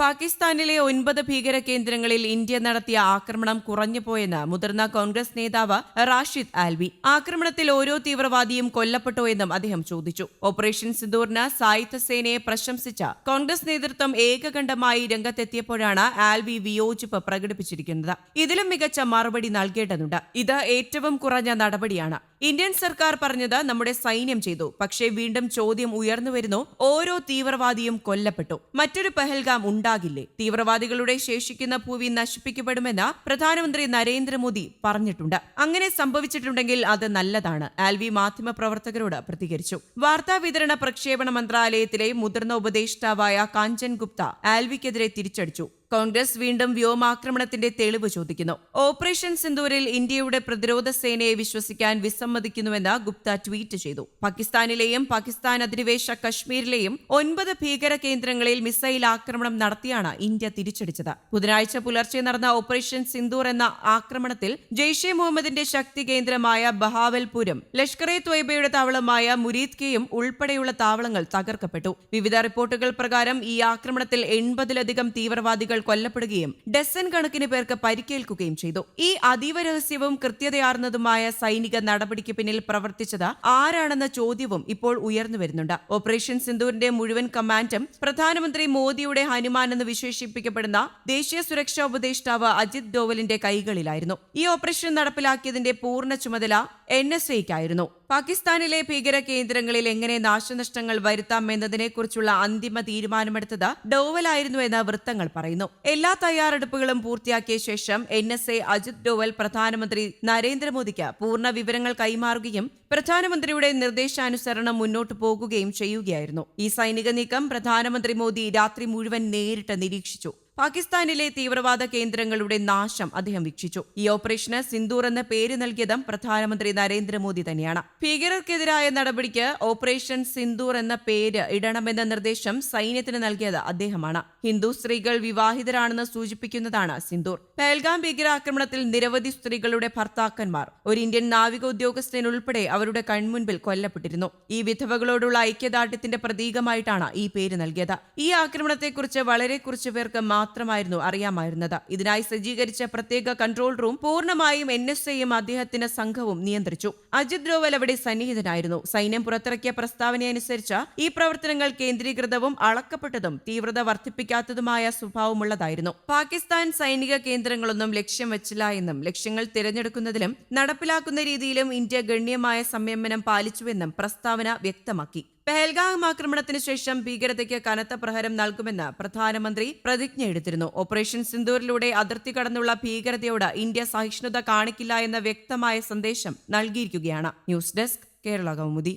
പാകിസ്ഥാനിലെ ഒൻപത് ഭീകര കേന്ദ്രങ്ങളിൽ ഇന്ത്യ നടത്തിയ ആക്രമണം കുറഞ്ഞുപോയെന്ന് മുതിർന്ന കോൺഗ്രസ് നേതാവ് റാഷിദ് ആൽവി. ആക്രമണത്തിൽ ഓരോ തീവ്രവാദിയും കൊല്ലപ്പെട്ടോ എന്നും അദ്ദേഹം ചോദിച്ചു. ഓപ്പറേഷൻ സിന്ദൂറിന് സായുധ സേനയെ പ്രശംസിച്ച കോൺഗ്രസ് നേതൃത്വം ഏകകണ്ഠമായി രംഗത്തെത്തിയപ്പോഴാണ് ആൽവി വിയോജിപ്പ് പ്രകടിപ്പിച്ചിരിക്കുന്നത്. ഇതിലും മികച്ച മറുപടി നൽകേണ്ടതുണ്ട്. ഇത് ഏറ്റവും കുറഞ്ഞ നടപടിയാണ്. ഇന്ത്യൻ സർക്കാർ പറഞ്ഞത് നമ്മുടെ സൈന്യം ചെയ്തു. പക്ഷേ വീണ്ടും ചോദ്യം ഉയർന്നു വരുന്നു ഓരോ തീവ്രവാദിയും കൊല്ലപ്പെട്ടു. മറ്റൊരു പെഹൽഗാം ഉണ്ടാകില്ലേ? തീവ്രവാദികളുടെ ശേഷിക്കുന്ന ഭൂവി നശിപ്പിക്കപ്പെടുമെന്ന് പ്രധാനമന്ത്രി നരേന്ദ്രമോദി പറഞ്ഞിട്ടുണ്ട്. അങ്ങനെ സംഭവിച്ചിട്ടുണ്ടെങ്കിൽ അത് നല്ലതാണ് ആൽവി മാധ്യമ പ്രവർത്തകരോട് പ്രതികരിച്ചു. വാർത്താ വിതരണ പ്രക്ഷേപണ മന്ത്രാലയത്തിലെ മുതിർന്ന ഉപദേഷ്ടാവായ കാഞ്ചൻ ഗുപ്ത ആൽവിക്കെതിരെ തിരിച്ചടിച്ചു. കോൺഗ്രസ് വീണ്ടും വ്യോമാക്രമണത്തിന്റെ തെളിവ് ചോദിക്കുന്നു. ഓപ്പറേഷൻ സിന്ദൂരിൽ ഇന്ത്യയുടെ പ്രതിരോധ സേനയെ വിശ്വസിക്കാൻ വിസമ്മതിക്കുന്നുവെന്ന് ഗുപ്ത ട്വീറ്റ് ചെയ്തു. പാകിസ്ഥാനിലെയും പാകിസ്ഥാൻ അധിനിവേശ കശ്മീരിലെയും ഒൻപത് ഭീകര കേന്ദ്രങ്ങളിൽ മിസൈൽ ആക്രമണം നടത്തിയാണ് ഇന്ത്യ തിരിച്ചടിച്ചത്. ബുധനാഴ്ച പുലർച്ചെ നടന്ന ഓപ്പറേഷൻ സിന്ദൂർ എന്ന ആക്രമണത്തിൽ ജെയ്ഷെ മുഹമ്മദിന്റെ ശക്തി കേന്ദ്രമായ ബഹാവൽപുരം ലഷ്കർ എ ത്വയ്ബയുടെ താവളമായ മുരീദ് കെയും ഉൾപ്പെടെയുള്ള താവളങ്ങൾ തകർക്കപ്പെട്ടു. വിവിധ റിപ്പോർട്ടുകൾ പ്രകാരം ഈ ആക്രമണത്തിൽ എൺപതിലധികം തീവ്രവാദികൾ കൊല്ലപ്പെടുകയും ഡസൻ കണക്കിന് പേർക്ക് പരിക്കേൽക്കുകയും ചെയ്തു. ഈ അതീവ രഹസ്യവും കൃത്യതയാർന്നതുമായ സൈനിക നടപടിക്ക് പിന്നിൽ പ്രവർത്തിച്ചത് ആരാണെന്ന ചോദ്യവും ഇപ്പോൾ ഉയർന്നു വരുന്നുണ്ട്. ഓപ്പറേഷൻ സിന്ധൂരിന്റെ മുഴുവൻ കമാൻഡും പ്രധാനമന്ത്രി മോദിയുടെ ഹനുമാൻ എന്ന് വിശേഷിപ്പിക്കപ്പെടുന്ന ദേശീയ സുരക്ഷാ ഉപദേഷ്ടാവ് അജിത് ഡോവലിന്റെ കൈകളിലായിരുന്നു. ഈ ഓപ്പറേഷൻ നടപ്പിലാക്കിയതിന്റെ പൂർണ ചുമതല എൻ എസ് എക്കായിരുന്നു പാകിസ്ഥാനിലെ ഭീകര കേന്ദ്രങ്ങളിൽ എങ്ങനെ നാശനഷ്ടങ്ങൾ വരുത്താം എന്നതിനെക്കുറിച്ചുള്ള അന്തിമ തീരുമാനമെടുത്തത് ഡോവലായിരുന്നു എന്ന് വൃത്തങ്ങൾ പറയുന്നു. എല്ലാ തയ്യാറെടുപ്പുകളും പൂർത്തിയാക്കിയ ശേഷം N S A Ajit Doval പ്രധാനമന്ത്രി നരേന്ദ്രമോദിക്ക് പൂർണ വിവരങ്ങൾ കൈമാറുകയും പ്രധാനമന്ത്രിയുടെ നിർദ്ദേശാനുസരണം മുന്നോട്ടു പോകുകയും ചെയ്യുകയായിരുന്നു. ഈ സൈനിക നീക്കം പ്രധാനമന്ത്രി മോദി രാത്രി മുഴുവൻ നേരിട്ട് നിരീക്ഷിച്ചു. പാകിസ്ഥാനിലെ തീവ്രവാദ കേന്ദ്രങ്ങളുടെ നാശം അദ്ദേഹം വീക്ഷിച്ചു. ഈ ഓപ്പറേഷന് സിന്ദൂർ എന്ന പേര് നൽകിയതും പ്രധാനമന്ത്രി നരേന്ദ്രമോദി തന്നെയാണ്. ഭീകരർക്കെതിരായ നടപടിക്ക് ഓപ്പറേഷൻ സിന്ദൂർ എന്ന പേര് ഇടണമെന്ന നിർദ്ദേശം സൈന്യത്തിന് നൽകിയത് അദ്ദേഹമാണ്. ഹിന്ദു സ്ത്രീകൾ വിവാഹിതരാണെന്ന് സൂചിപ്പിക്കുന്നതാണ് സിന്ദൂർ. പഹൽഗാം ഭീകരാക്രമണത്തിൽ നിരവധി സ്ത്രീകളുടെ ഭർത്താക്കന്മാർ ഒരു ഇന്ത്യൻ നാവിക ഉദ്യോഗസ്ഥനുൾപ്പെടെ അവരുടെ കൺമുൻപിൽ കൊല്ലപ്പെട്ടിരുന്നു. ഈ വിധവകളോടുള്ള ഐക്യദാർഢ്യത്തിന്റെ പ്രതീകമായിട്ടാണ് ഈ പേര് നൽകിയത്. ഈ ആക്രമണത്തെക്കുറിച്ച് വളരെ കുറച്ചു പേർക്ക് മാത്രമായിരുന്നു അറിയാമായിരുന്നത്. ഇതിനായി സജ്ജീകരിച്ച പ്രത്യേക കൺട്രോൾ റൂം പൂർണമായും എൻ എസ് എയും അദ്ദേഹത്തിന് സംഘവും നിയന്ത്രിച്ചു. അജിത് ഡോവൽ അവിടെ സന്നിഹിതനായിരുന്നു. സൈന്യം പുറത്തിറക്കിയ പ്രസ്താവനയനുസരിച്ച് ഈ പ്രവർത്തനങ്ങൾ കേന്ദ്രീകൃതവും അളക്കപ്പെട്ടതും തീവ്രത വർദ്ധിപ്പിക്കാത്തതുമായ സ്വഭാവമുള്ളതായിരുന്നു. പാകിസ്ഥാൻ സൈനിക കേന്ദ്രങ്ങളൊന്നും ലക്ഷ്യം വച്ചില്ല എന്നും ലക്ഷ്യങ്ങൾ തിരഞ്ഞെടുക്കുന്നതിലും നടപ്പിലാക്കുന്ന രീതിയിലും ഇന്ത്യ ഗണ്യമായ സംയമനം പാലിച്ചുവെന്നും പ്രസ്താവന വ്യക്തമാക്കി. പെഹൽഗാം ആക്രമണത്തിന് ശേഷം ഭീകരതയ്ക്ക് കനത്ത പ്രഹരം നൽകുമെന്ന് പ്രധാനമന്ത്രി പ്രതിജ്ഞ എടുത്തിരുന്നു. ഓപ്പറേഷൻ സിന്ദൂരിലൂടെ അതിർത്തി കടന്നുള്ള ഭീകരതയോട് ഇന്ത്യ സഹിഷ്ണുത കാണിക്കില്ല എന്ന വ്യക്തമായ സന്ദേശം നൽകിയിരിക്കുകയാണ്. News desk Kerala Kaumudi.